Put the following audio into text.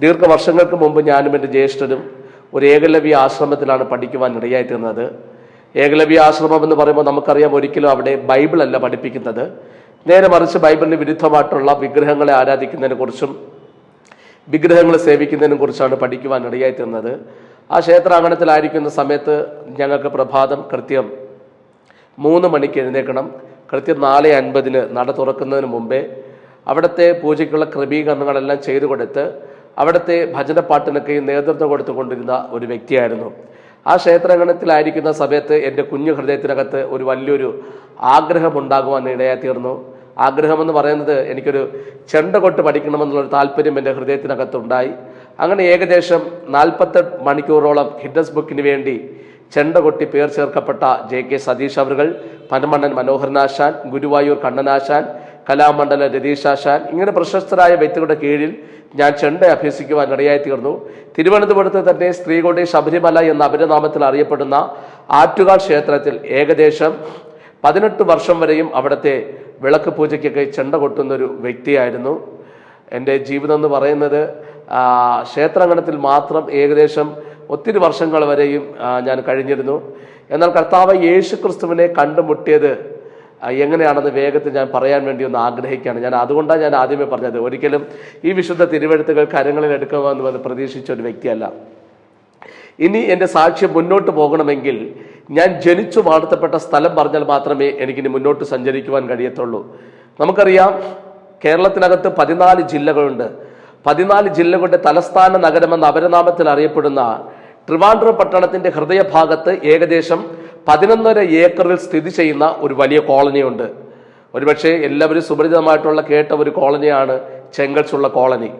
ദീർഘവർഷങ്ങൾക്ക് മുമ്പ് ഞാനും എന്റെ ജ്യേഷ്ഠനും ഒരു ഏകലവ്യ ആശ്രമത്തിലാണ് പഠിക്കുവാൻ ഇടയായിത്തീർന്നത് ഏകലവ്യ ആശ്രമം എന്ന് പറയുമ്പോൾ നമുക്കറിയാം ഒരിക്കലും അവിടെ ബൈബിൾ അല്ല പഠിപ്പിക്കുന്നത്. നേരെ മറിച്ച് ബൈബിളിന് വിരുദ്ധമായിട്ടുള്ള വിഗ്രഹങ്ങളെ ആരാധിക്കുന്നതിനെ കുറിച്ചും വിഗ്രഹങ്ങളെ സേവിക്കുന്നതിനെ കുറിച്ചാണ് പഠിക്കുവാൻ ഇടയായിത്തീർന്നത് ആ ക്ഷേത്രാങ്കണത്തിലായിരിക്കുന്ന സമയത്ത് ഞങ്ങൾക്ക് പ്രഭാതം കൃത്യം മൂന്ന് മണിക്ക് എഴുന്നേക്കണം കൃത്യം നാല് അൻപതിന് നട തുറക്കുന്നതിന് മുമ്പേ അവിടുത്തെ പൂജയ്ക്കുള്ള ക്രമീകരണങ്ങളെല്ലാം ചെയ്തു കൊടുത്ത് അവിടുത്തെ ഭജനപ്പാട്ടിനൊക്കെ നേതൃത്വം കൊടുത്തുകൊണ്ടിരുന്ന ഒരു വ്യക്തിയായിരുന്നു. ആ ക്ഷേത്രാങ്കണത്തിലായിരിക്കുന്ന സമയത്ത് എന്റെ കുഞ്ഞു ഹൃദയത്തിനകത്ത് ഒരു വലിയൊരു ആഗ്രഹം ഉണ്ടാകുവാൻ ഇടയായി തീർന്നു ആഗ്രഹമെന്ന് പറയുന്നത് എനിക്കൊരു ചെണ്ട കൊട്ട് പഠിക്കണമെന്നുള്ളൊരു താല്പര്യം എന്റെ ഹൃദയത്തിനകത്തുണ്ടായി. അങ്ങനെ ഏകദേശം നാൽപ്പത്തെട്ട് മണിക്കൂറോളം ഹിഡസ് ബുക്കിന് വേണ്ടി ചെണ്ട കൊട്ടി പേർ ചേർക്കപ്പെട്ട ജെ കെ സതീഷ് അവറുകൾ പനമണ്ണൻ മനോഹരനാശാൻ ഗുരുവായൂർ കണ്ണനാശാൻ കലാമണ്ഡല രതീഷാശാൻ ഇങ്ങനെ പ്രശസ്തരായ വ്യക്തികളുടെ കീഴിൽ ഞാൻ ചെണ്ട അഭ്യസിക്കുവാൻ ഇടയായി തീർന്നു തിരുവനന്തപുരത്ത് തന്നെ സ്ത്രീകളുടെ ശബരിമല എന്ന അപരനാമത്തിൽ അറിയപ്പെടുന്ന ആറ്റുകാൽ ക്ഷേത്രത്തിൽ ഏകദേശം പതിനെട്ട് വർഷം വരെയും അവിടുത്തെ വിളക്ക് പൂജയ്ക്കൊക്കെ ചെണ്ട കൊട്ടുന്നൊരു വ്യക്തിയായിരുന്നു. എന്റെ ജീവിതം എന്ന് പറയുന്നത് ക്ഷേത്രാങ്കണത്തിൽ മാത്രം ഏകദേശം ഒത്തിരി വർഷങ്ങൾ വരെയും ഞാൻ കഴിഞ്ഞിരുന്നു. എന്നാൽ കർത്താവ് യേശു ക്രിസ്തുവിനെ കണ്ടുമുട്ടിയത് എങ്ങനെയാണെന്ന് വേഗത്തിൽ ഞാൻ പറയാൻ വേണ്ടി ഒന്ന് ആഗ്രഹിക്കുകയാണ്. ഞാൻ അതുകൊണ്ടാണ് ഞാൻ ആദ്യമേ പറഞ്ഞത്. ഒരിക്കലും ഈ വിശുദ്ധ തിരുവഴുത്തുകൾ കരങ്ങളിൽ എടുക്കുമെന്ന് പ്രതീക്ഷിച്ച ഒരു വ്യക്തിയല്ല. ഇനി എന്റെ സാക്ഷ്യം മുന്നോട്ട് പോകണമെങ്കിൽ ഞാൻ ജനിച്ചു വാഴ്ത്തപ്പെട്ട സ്ഥലം പറഞ്ഞാൽ മാത്രമേ എനിക്കിനി മുന്നോട്ട് സഞ്ചരിക്കുവാൻ കഴിയത്തുള്ളൂ. നമുക്കറിയാം കേരളത്തിനകത്ത് പതിനാല് ജില്ലകളുണ്ട്. പതിനാല് ജില്ലകളുടെ തലസ്ഥാന നഗരമെന്ന അപരനാമത്തിൽ അറിയപ്പെടുന്ന ട്രിവാൻഡ്രം പട്ടണത്തിന്റെ ഹൃദയഭാഗത്ത് ഏകദേശം പതിനൊന്നര ഏക്കറിൽ സ്ഥിതി ചെയ്യുന്ന ഒരു വലിയ കോളനിയുണ്ട്. ഒരുപക്ഷെ എല്ലാവരും സുപരിചിതമായിട്ടുള്ള കേട്ട ഒരു കോളനിയാണ് ചെങ്കൽസുള്ള കോളനി.